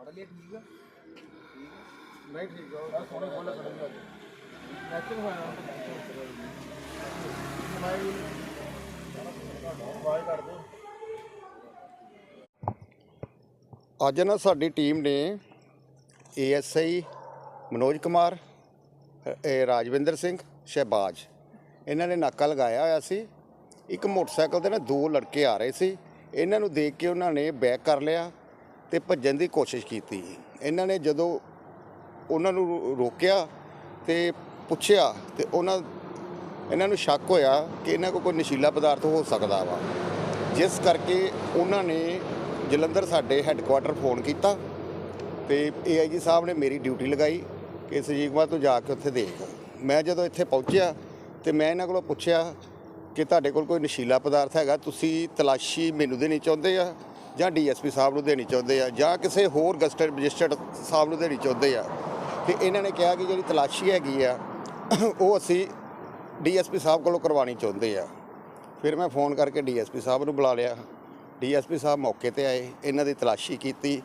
Order ਲਿਆ ਠੀਕ ਆ। ਨਹੀਂ ਠੀਕ ਆ ਸੋਹਣੇ ਬੋਲੇ ਖੜੇ ਅੱਜ ਨੈਚੁਰਲ ਹੋਇਆ ਮੈਂ ਬਾਈ ਕਰ ਦੋ ਅੱਜ ਨਾ ਸਾਡੀ ਟੀਮ ਨੇ ਏਐਸਆਈ ਮਨੋਜ ਕੁਮਾਰ, ਇਹ ਰਾਜਵਿੰਦਰ ਸਿੰਘ, ਸ਼ਹਿਬਾਜ। ਇਹਨਾਂ ਨੇ ਨਾਕਾ ਲਗਾਇਆ ਹੋਇਆ ਸੀ। ਇੱਕ ਮੋਟਰਸਾਈਕਲ ਤੇ ਨਾ ਦੋ ਲੜਕੇ ਆ ਰਹੇ ਸੀ। ਇਹਨਾਂ ਨੂੰ ਦੇਖ ਕੇ ਉਹਨਾਂ ਨੇ ਬੈਕ ਕਰ ਲਿਆ। ਤੇ ਭੱਜਣ ਦੀ ਕੋਸ਼ਿਸ਼ ਕੀਤੀ। ਇਹਨਾਂ ਨੇ ਜਦੋਂ ਉਹਨਾਂ ਨੂੰ ਰੋਕਿਆ ਤੇ ਪੁੱਛਿਆ ਤੇ ਉਹਨਾਂ, ਇਹਨਾਂ ਨੂੰ ਸ਼ੱਕ ਹੋਇਆ ਕਿ ਇਹਨਾਂ ਕੋਲ ਕੋਈ ਨਸ਼ੀਲਾ ਪਦਾਰਥ ਹੋ ਸਕਦਾ ਵਾ। ਜਿਸ ਕਰਕੇ ਉਹਨਾਂ ਨੇ ਜਲੰਧਰ ਸਾਡੇ ਹੈੱਡਕੁਆਟਰ ਫੋਨ ਕੀਤਾ ਤੇ ਏਆਈਜੀ ਸਾਹਿਬ ਨੇ ਮੇਰੀ ਡਿਊਟੀ ਲਗਾਈ ਕਿ ਸੰਜੀਵ ਤੋਂ ਜਾ ਕੇ ਉੱਥੇ ਦੇਖ। ਮੈਂ ਜਦੋਂ ਇੱਥੇ ਪਹੁੰਚਿਆ ਤੇ ਮੈਂ ਇਹਨਾਂ ਕੋਲੋਂ ਪੁੱਛਿਆ ਕਿ ਤੁਹਾਡੇ ਕੋਲ ਕੋਈ ਨਸ਼ੀਲਾ ਪਦਾਰਥ ਹੈਗਾ, ਤੁਸੀਂ ਤਲਾਸ਼ੀ ਮੈਨੂੰ ਦੇਣੀ ਚਾਹੁੰਦੇ ਆ? ਜਾਂ ਡੀਐਸਪੀ ਸਾਹਿਬ ਨੂੰ ਦੇਣੀ ਚਾਹੁੰਦੇ ਆ ਜਾਂ ਕਿਸੇ ਹੋਰ ਗਸਟਡ ਰਜਿਸਟਰਡ ਸਾਹਿਬ ਨੂੰ ਦੇਣੀ ਚਾਹੁੰਦੇ ਆ ਤੇ ਇਹਨਾਂ ਨੇ ਕਿਹਾ ਕਿ ਜਿਹੜੀ ਤਲਾਸ਼ੀ ਹੈਗੀ ਆ, ਉਹ ਅਸੀਂ ਡੀਐਸਪੀ ਸਾਹਿਬ ਕੋਲੋਂ ਕਰਵਾਉਣੀ ਚਾਹੁੰਦੇ ਆ। ਫਿਰ ਮੈਂ ਫੋਨ ਕਰਕੇ ਡੀਐਸਪੀ ਸਾਹਿਬ ਨੂੰ ਬੁਲਾ ਲਿਆ। ਡੀਐਸਪੀ ਸਾਹਿਬ ਮੌਕੇ ਤੇ ਆਏ, ਇਹਨਾਂ ਦੀ ਤਲਾਸ਼ੀ ਕੀਤੀ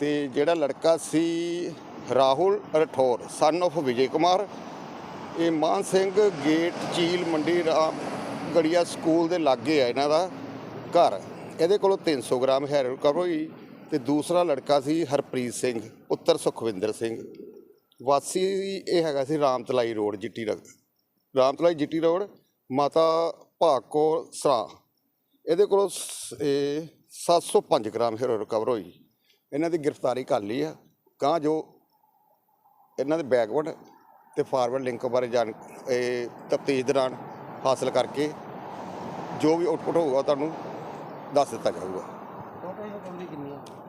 ਤੇ ਜਿਹੜਾ ਲੜਕਾ ਸੀ ਰਾਹੁਲ ਰਠੌਰ ਸਨ of ਵਿਜੇ ਕੁਮਾਰ, ਇਹ ਮਾਨ ਸਿੰਘ ਗੇਟ ਚੀਲ ਮੰਡੀ, ਰਾਮ, ਗੜੀਆ ਸਕੂਲ ਦੇ ਲਾਗੇ ਆ ਇਹਨਾਂ ਦਾ ਘਰ। ਇਹਦੇ ਕੋਲੋਂ 300 ਗ੍ਰਾਮ ਹੈਰੋਇਨ ਰਿਕਵਰ ਹੋਈ ਤੇ ਦੂਸਰਾ ਲੜਕਾ ਸੀ ਹਰਪ੍ਰੀਤ ਸਿੰਘ, ਪੁੱਤਰ ਸੁਖਵਿੰਦਰ ਸਿੰਘ। ਵਾਸੀ ਇਹ ਹੈਗਾ ਸੀ ਰਾਮਤਲਾਈ ਰੋਡ, ਜਿੱਟੀ ਰਗ ਰਾਮਤਲਾਈ, ਜਿੱਟੀ ਰੋਡ, ਮਾਤਾ ਭਾਕੋ ਸਰਾ। ਇਹਦੇ ਕੋਲੋਂ ਸ- ਇਹ 705 ਗ੍ਰਾਮ ਹੈਰੋ ਰਿਕਵਰ ਹੋਈ। ਇਹਨਾਂ ਦੀ ਗ੍ਰਿਫਤਾਰੀ ਕਰ ਲਈ ਆ। ਕਾਂ ਜੋ ਇਹਨਾਂ ਦੇ ਬੈਕਵਰਡ ਤੇ ਫਾਰਵਰਡ ਲਿੰਕ ਬਾਰੇ ਜਾਣ, ਇਹ ਤਫਤੀਸ਼ ਦੌਰਾਨ ਹਾਸਲ ਕਰਕੇ ਜੋ ਵੀ ਆਊਟਪੁੱਟ ਹੋਊਗਾ ਤੁਹਾਨੂੰ ਦੱਸ ਦਿੱਤਾ ਜਾਊਗਾ।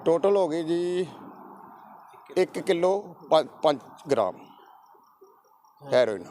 ਟੋਟਲ ਹੋ ਗਈ ਜੀ 1 ਕਿਲੋ 5 ਗ੍ਰਾਮ। ਹੈਰੋਇਨ